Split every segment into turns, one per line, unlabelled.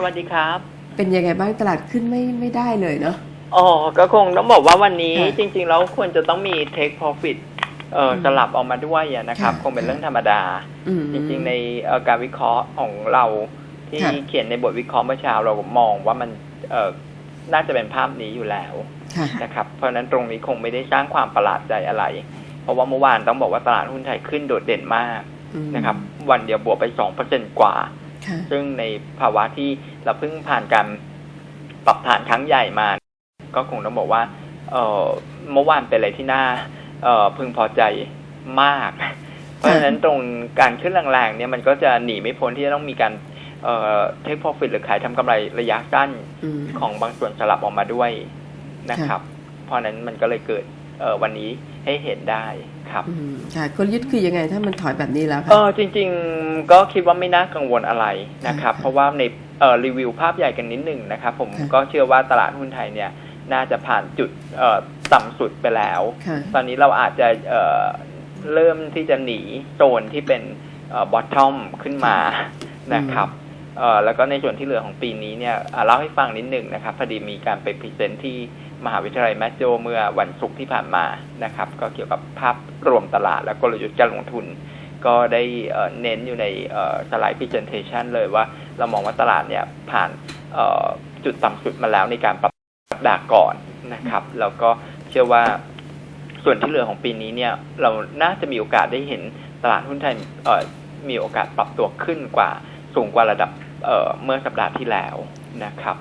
สวัสดีครับ
เป็นยังไงบ้างตลาดขึ้นไม่ไม่ได้เลยเนาะ
อ๋อก็คงต้องบอกว่าวันนี้
ค่ะ
จริง ๆ แล้วควรจะต้องมี take profit เอ่ออ
ม
สลับออกมาด้วยอะนะครับ
ค่ะ
คงเป็นเรื่องธรรมดา
อืม
จริง ๆ ในเอ่อการวิเคราะห์ของเราที่
ค่ะ
เขียนในบทวิเคราะห์เมื่อเช้าเรามองว่ามันเอ่อน่าจะเป็นภาพนี้อยู่แล้ว
ค่ะ
นะครับ เพราะฉะนั้นตรงนี้คงไม่ได้สร้างความประหลาดใจอะไร เพราะว่าเมื่อวานต้องบอกว่าตลาดหุ้นไทยขึ้นโดดเด่นมาก
อืม
นะครับ วันเดียวบวกไปสองเปอร์เซ็นกว่า
ค่ะ
ซึ่งในภาวะที่เราเพิ่งผ่านการปรับฐานครั้งใหญ่มา ก็คงต้องบอกว่าเอ่อเมื่อวานเป็นอะไรที่น่าเอ่อพึงพอใจมาก เพราะฉะนั้นตรงการขึ้นแรงๆเนี่ยมันก็จะหนีไม่พ้นที่จะต้องมีการเอ่อเทคโปรฟิตหรือขายทำกำไรระยะสั้น
อืม
ของบางส่วนสลับออกมาด้วยนะครับ เพราะฉะนั้นมันก็เลยเกิดเอ่อวันนี้ ให้เห็นได้ครับ
อืมค่ะกลยุทธ์คือยังไงถ้ามันถอยแบบนี้แล้ว
เอ
ค่ะ
อจริง ๆ ก็คิดว่าไม่น่ากังวลอะไรนะครับ
ค่ะ
เพราะว่าในเอ่อรีวิวภาพใหญ่กันนิดหนึ่งนะครับ ผม
ค่ะ
ก็เชื่อว่าตลาดหุ้นไทยเนี่ยน่าจะผ่านจุดเอ่อต่ำสุดไปแล้ว
ค่ะ
ตอนนี้เราอาจจะเอ่อเริ่มที่จะหนีโซนที่เป็นบอททอมขึ้นมานะครับเอ่อ แล้วก็ในส่วนที่เหลือของปีนี้เนี่ยเล่าให้ฟังนิดหนึ่งนะครับพอดีมีการไปพรีเซนต์ที่มหาวิทยาลัยแมสโจเมื่อวันศุกร์ที่ผ่านมานะครับ ก็เกี่ยวกับภาพรวมตลาดและกลยุทธ์การลงทุน ก็ได้เน้นอยู่ในสไลด์ presentation เลยว่าเรามองว่าตลาดเนี่ยผ่านจุดต่ำสุดมาแล้วในการปรับดาก่อนนะครับ แล้วก็เชื่อว่าส่วนที่เหลือของปีนี้เนี่ยเราน่าจะมีโอกาสได้เห็นตลาดหุ้นไทยมีโอกาสปรับตัวขึ้นกว่าสูงกว่าระดับ เอ่อเมื่อสัปดาห์ที่แล้วนะครับ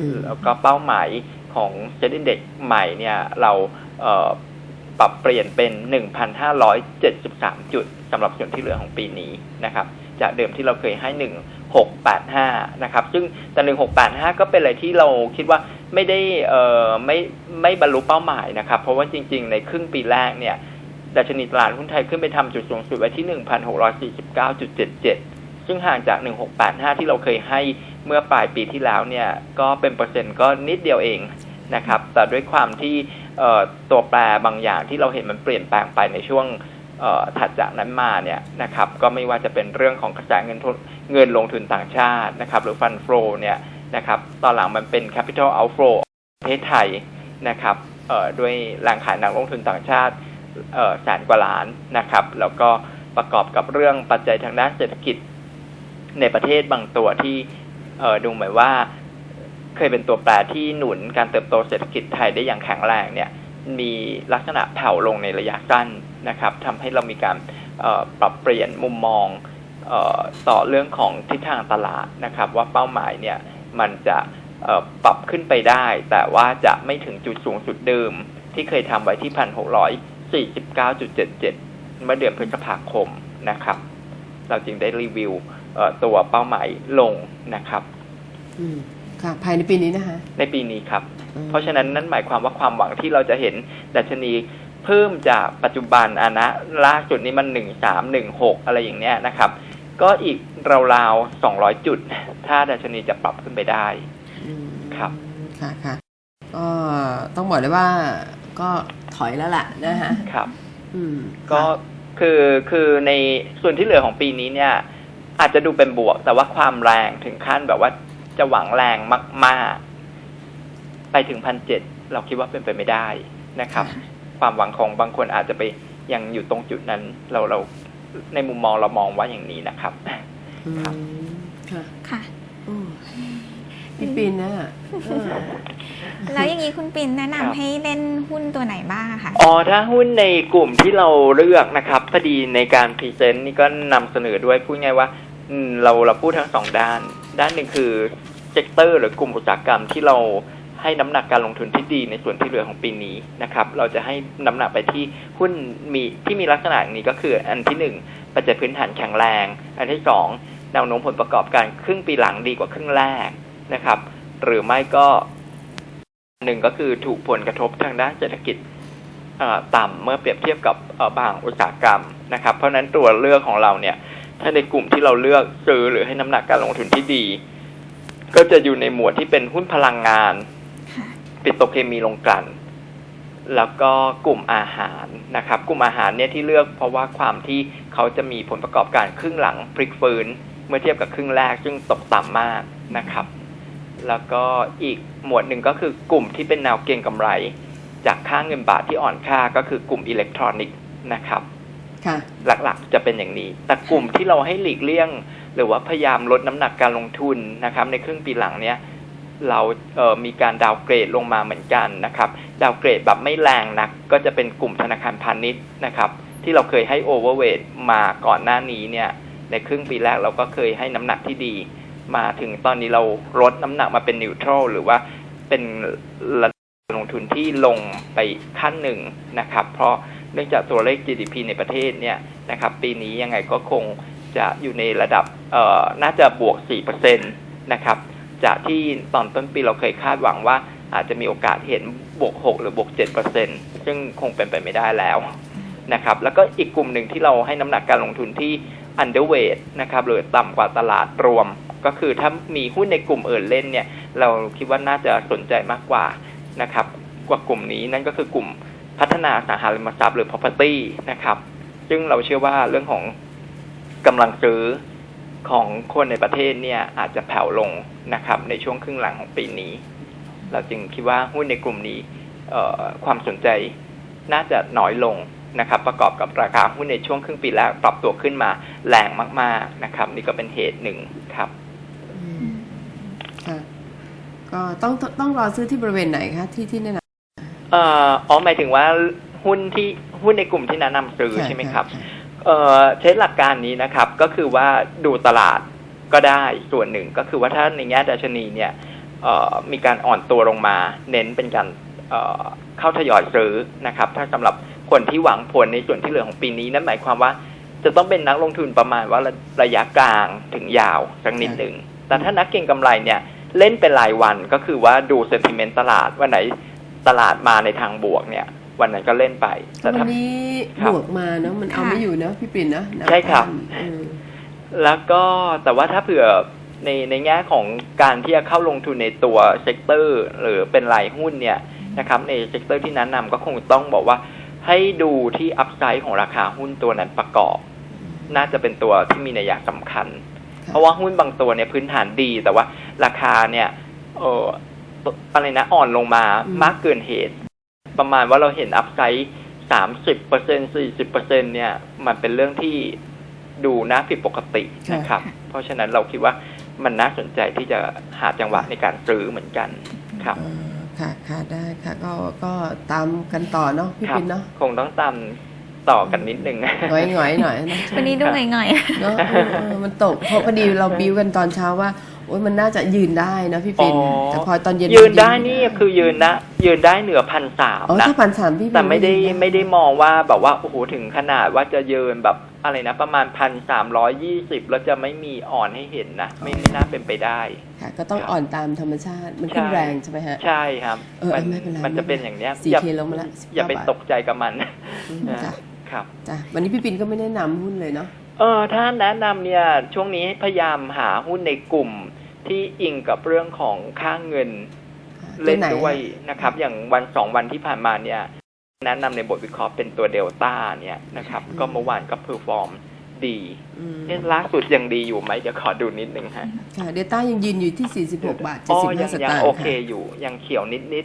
อืม
แล้วก็เป้าหมายของเซ็นดี x ใหม่เนี่ย เราเอ่อปรับเปลี่ยนเป็น 1,573 จุดสำหรับส่วนที่เหลือของปีนี้นะครับ จากเดิมที่เราเคยให้ 1685 นะครับ ซึ่งแต่1685 ก็เป็นอะไรที่เราคิดว่าไม่ได้เอ่อไม่ไม่บรรลุเป้าหมายนะครับ เพราะว่าจริง ๆ ในครึ่งปีแรกเนี่ยดัชนีตลาดหุ้นไทยขึ้นไปทำจุดสูงสุดไว้ที่ 1,649.77 ซึ่งห่างจาก 1685 ที่เราเคยให้เมื่อปลายปีที่แล้วเนี่ยก็เป็นเปอร์เซ็นต์ก็นิดเดียวเองนะครับ แต่ด้วยความที่ตัวแปรบางอย่างที่เราเห็นมันเปลี่ยนแปลงไปในช่วงถัดจากนั้นมาเนี่ยนะครับก็ไม่ว่าจะเป็นเรื่องของกระแสเงินทุนเงินลงทุนต่างชาตินะครับ หรือฟันโฟเนี่ยนะครับตอนหลังมันเป็น capital outflow ประเทศไทยนะครับด้วยแรงขายนักลงทุนต่างชาติแสนกว่าล้านนะครับ แล้วก็ประกอบกับเรื่องปัจจัยทางด้านเศรษฐกิจ ในประเทศบางตัวที่เดูเหมือนว่าเคยเป็นตัวแปรที่หนุนการเติบโตเศรษฐกิจไทยได้อย่างแข็งแรงเนี่ยมีลักษณะแผ่วลงในระยะสั้นนะครับทำให้เรามีการปรับเปลี่ยนมุมมองออต่อเรื่องของทิศทางตลาดนะครับ ว่าเป้าหมายเนี่ยมันจะปรับขึ้นไปได้ แต่ว่าจะไม่ถึงจุดสูงสุดเดิม ที่เคยทำไว้ที่พันหกร้อยสี่สิบเก้าจุดเจ็ดเจ็ดเมื่อเดือนพฤษภาคมนะครับ เราจึงได้รีวิว ตัวเป้าหมายลงนะครับ
อืมค่ะภายในปีนี้นะคะ
ในปีนี้ครับ
อืม
เพราะฉะนั้นนั่นหมายความว่าความหวังที่เราจะเห็นดัชนีเพิ่มจากปัจจุบันอะนะล่าสุดนี้มันหนึ่งสามหนึ่งหกอะไรอย่างเนี้ยนะครับ ก็อีกราวๆสองร้อยจุด ถ้าดัชนีจะปรับขึ้นไปได้
อืม
ครับ
ค่ะค่ะก็ต้องบอกเลยว่าก็ถอยแล้วล่ะนะคะ
ครับ
อืม
ก็คือคือในส่วนที่เหลือของปีนี้เนี่ย อาจจะดูเป็นบวก แต่ว่าความแรงถึงขั้นแบบว่าจะหวังแรงมากๆ ไปถึงพันเจ็ดเราคิดว่าเป็นไปไม่ได้นะครับ ความหวังของบางคนอาจจะไปยังอยู่ตรงจุดนั้น เราเราในมุมมองเรามองว่าอย่างนี้นะครับ
อืม
ครับ
ค่ะ
ค่ะ
อืมพี่ปินนะเออ
แล้วอย่างนี้คุณปินแนะ
ครับ
นำให้เล่นหุ้นตัวไหนบ้างอะคะ
อ๋อถ้าหุ้นในกลุ่มที่เราเลือกนะครับพอดีในการพรีเซนต์นี่ก็นำเสนอด้วยพูดง่ายว่า อืมเราเราพูดทั้งสองด้าน ด้านหนึ่งคือเซกเตอร์หรือกลุ่มอุตสาหกรรมที่เราให้น้ำหนักการลงทุนที่ดีในส่วนที่เหลือของปีนี้นะครับ เราจะให้น้ำหนักไปที่หุ้นมีที่มีลักษณะนี้ก็คือ อันที่หนึ่งปัจจัยพื้นฐานแข็งแรง อันที่สองแนวโน้มผลประกอบการครึ่งปีหลังดีกว่าครึ่งแรกนะครับ หรือไม่ก็หนึ่งก็คือถูกผลกระทบทางด้านเศรษฐกิจต่ำเมื่อเปรียบเทียบกับบางอุตสาหกรรมนะครับ เพราะฉะนั้นตัวเลือกของเราเนี่ย ถ้าในกลุ่มที่เราเลือกซื้อหรือให้น้ำหนักการลงทุนที่ดี ก็จะอยู่ในหมวดที่เป็นหุ้นพลังงาน
ค่ะ
ปิโตรเคมีลงกลั่นแล้วก็กลุ่มอาหารนะครับ กลุ่มอาหารเนี่ยที่เลือกเพราะว่าความที่เขาจะมีผลประกอบการครึ่งหลังพลิกฟื้น เมื่อเทียบกับครึ่งแรกซึ่งตกต่ำมากนะครับ แล้วก็อีกหมวดหนึ่งก็คือกลุ่มที่เป็นแนวเก็งกำไร จากค่าเงินบาทที่อ่อนค่าก็คือกลุ่มอิเล็กทรอนิกส์นะครับ
ค่ะ
หลักๆ จะเป็นอย่างนี้ แต่กลุ่มที่เราให้หลีกเลี่ยง หรือว่าพยายามลดน้ำหนักการลงทุนนะครับ ในครึ่งปีหลังเนี้ยเราเออมีการดาวเกรดลงมาเหมือนกันนะครับ ดาวเกรดแบบไม่แรงนัก ก็จะเป็นกลุ่มธนาคารพาณิชย์นะครับ ที่เราเคยให้โอเวอร์เวทมาก่อนหน้านี้เนี่ย ในครึ่งปีแรกเราก็เคยให้น้ำหนักที่ดี มาถึงตอนนี้เราลดน้ำหนักมาเป็นนิวทรัลหรือว่าเป็นระดับการลงทุนที่ลงไปขั้นหนึ่งนะครับ เพราะ เนื่องจากตัวเลข GDP ในประเทศเนี่ยนะครับปีนี้ยังไงก็คงจะอยู่ในระดับเอ่อน่าจะบวก 4%นะครับจากที่ตอนต้นปีเราเคยคาดหวังว่าอาจจะมีโอกาสเห็นบวก 6 หรือบวก 7%ซึ่งคงเป็นไปไม่ได้แล้วนะครับแล้วก็อีกกลุ่มหนึ่งที่เราให้น้ำหนักการลงทุนที่ underweight นะครับหรือต่ำกว่าตลาดรวม ก็คือถ้ามีหุ้นในกลุ่มอื่นเล่นเนี่ย เราคิดว่าน่าจะสนใจมากกว่านะครับกว่ากลุ่มนี้นั่นก็คือกลุ่ม พัฒนาสังหาริมทรัพย์หรือ property นะครับ ซึ่งเราเชื่อว่าเรื่องของกำลังซื้อของคนในประเทศเนี่ยอาจจะแผ่วลงนะครับ ในช่วงครึ่งหลังของปีนี้ เราจึงคิดว่าหุ้นในกลุ่มนี้ความสนใจน่าจะน้อยลงนะครับ ประกอบกับราคาหุ้นในช่วงครึ่งปีแรกปรับตัวขึ้นมาแรงมาก ๆนะครับ นี่ก็เป็นเหตุหนึ่งครับ
ก็ต้องต้องต้องรอซื้อที่บริเวณไหนคะที่ที่แนะนำ
เอ่ออ๋อหมายถึงว่าหุ้นที่หุ้นในกลุ่มที่แนะนำซื้อใช่ไหมครับะเอ่อใช้หลักการนี้นะครับก็คือว่าดูตลาดก็ได้ส่วนหนึ่งก็คือว่าถ้าในแง่ดัชนีเนี่ยเอ่อมีการอ่อนตัวลงมา เน้นเป็นการเอ่อเข้าทยอยซื้อนะครับ ถ้าสำหรับคนที่หวังผลในส่วนที่เหลือของปีนี้นั่นหมายความว่าจะต้องเป็นนักลงทุนประมาณว่าระระยะกลางถึงยาวสักนิดหนึ่งแต่ถ้านักเก็งกำไรเนี่ยเล่นเป็นรายวันก็คือว่าดูเซนติเมนต์ตลาดวันไหน ตลาดมาในทางบวกเนี่ย วันนั้นก็เล่นไปแต่
วั
ถ้า
นนี้
ครับ
บวกมาเนาะมันเอา
ค่ะ
ไม่อยู่เนาะพี่ปิ่นเนาะแนว
ใช่ครับ
ต้านอืม
แล้วก็แต่ว่าถ้าเผื่อในในแง่ของการที่จะเข้าลงทุนในตัวเซกเตอร์ หรือเป็นรายหุ้นเนี่ยนะครับในเซกเตอร์ที่แนะนำก็คงต้องบอกว่าให้ดูที่อัพไซด์ของราคาหุ้นตัวนั้นประกอบ น่าจะเป็นตัวที่มีนัยสำคัญ
ค่ะ
เพราะว่าหุ้นบางตัวเนี่ยพื้นฐานดีแต่ว่าราคาเนี่ยเออ อะไรนะอ่อนลงมามากเกินเหตุ ประมาณว่าเราเห็นอัพไซด์สามสิบเปอร์เซ็นสี่สิบเปอร์เซ็นเนี่ย มันเป็นเรื่องที่ดูน่าผิดปกตินะครับ เพราะฉะนั้นเราคิดว่ามันน่าสนใจที่จะหาจังหวะในการซื้อเหมือนกันครับ
เอ่อค่ะค่ะได้ค่ะก็ก็ตามกันต่อเนาะพี่
ครับ
ปิ่นเนาะ
คงต้องตาม ต่อกันนิดนึง
หงอยหงอยๆหน่อยนะ
วันนี้ดูหน่อย
เนาะเออเออมันตกเพราะพอดีเราบิวกันตอนเช้าว่าโอ้ยมันน่าจะยืนได้นะพี่ปิ่น
อ๋อ
แต่พอตอนเย็น
ยืน
มั
ได้นี่คือยืนนะ ยืนได้เหนือพันสาม
อ๋อ
นะ
ถ้าพันสามพี่ปิ่น
แต่ไม่ได้
ยืน
ไม่ได้มองว่าแบบว่าโอ้โหถึงขนาดว่าจะยืนแบบอะไรนะ ประมาณพันสามร้อยยี่สิบแล้วจะไม่มีอ่อนให้เห็นนะไม่ไม่น่าเป็นไปได้
ค่ะก็ต้อง
ครับ
อ่อนตามธรรมชาติมันขึ้น
ใช่
แรงใช่ไหมฮะ
ใช่ครับ
เออ
มัน
ไม่เป็นไร
มันจะ
ไม่เป็นไร
เป็นอย่างเนี้ย
สี่
อย่า
เคลงมาละ
อย่าไป
19บาท
ตกใจกับมัน
อืม
นะ
จ้ะ
ครับ
จ้ะวันนี้พี่ปิ่นก็ไม่แนะนำหุ้นเลยเนาะ
เออถ้าแนะนำเนี่ยช่วงนี้พยายามหาหุ้นในกลุ่มที่อิงกับเรื่องของค่าเงินเล่น
ตัวไห
ด้วย
ฮะ
นะครับ อย่างวันสองวันที่ผ่านมาเนี่ยแนะนำในบทวิเคราะห์เป็นตัวเดลต้าเนี่ยนะครับ ก็เมื่อวานก็เพอร์ฟอร์ม ดี
อืม
เอ๊ะล่าสุดยังดีอยู่ไหมจะขอดูนิดนึงฮะ
ค่ะเดต้ายังยืนอยู่ที่ 46 บาท
อ๋อ
75
ยัง
ส
ยัง
ตางค์
โอเค
ค่ะ
อยู่ยังเขียวนิดนิด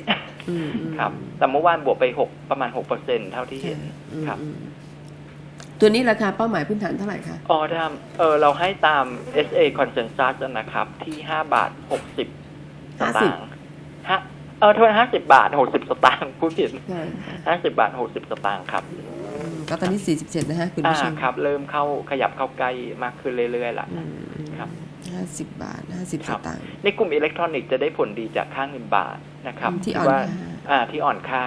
อืมอืม
ๆครับ แต่เมื่อวานบวกไปหกประมาณหกเปอร์เซ็นเท่าที่เห็น
อืม
ครับ
อืมตัวนี้ราคาเป้าหมายพื้นฐานเท่าไหร่คะ
อ๋อทำเออเราให้ตาม SA consensus นะครับ ที่ห้าบาทหกสิบสตางค์ฮะเออโทษห้าสิบบาทหกสิบสตางค์พูดผิด
ค่ะ
ห้าสิบบาทหกสิบสตางค์ครับ
อืม ก็ตอนนี้ 47 นะฮะคุณ
อ่า
ผู้ชม
ครับ เริ่มเข้าขยับเข้าใกล้มากขึ้นเรื่อยๆละ
อืมอืม
ครับ
50บาท50
ค
ส
รับ
ตางค์
ในกลุ่มอิเล็กทรอนิกส์จะได้ผลดีจากค่าเงินบาทนะครับ
ที่อ่อน
ว่า
ค่า
อ่าที่อ่อนค่า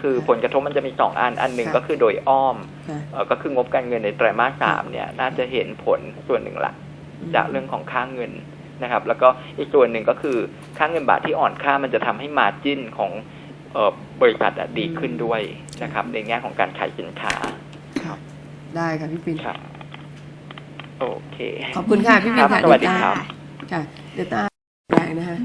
คือ
ค่ะ
ผลกระทบมันจะมีสองอันอันหนึ่ง
ค่ะ
ก็คือโดยอ้อม
ค่ะ
เอ่อก็คืองบการเงินในไตรมาสสามเนี่ยน่าจะเห็นผลส่วนหนึ่งละ
ม
จากเรื่องของค่าเงินนะครับ แล้วก็อีกส่วนหนึ่งก็คือค่าเงินบาทที่อ่อนค่ามันจะทำให้มาจิ้นของเอ่อบริษัทอะดีขึ้นด้วย นะครับในแง่ของการขายสินค้า
ครับ ได้ค่ะพี่ปิน
ครับโอเค
ขอบคุณค่ะพี่ปิน
ครั
ค่ะ
บสวัสดีครับ
ค่ะเดต้าแรงนะฮะ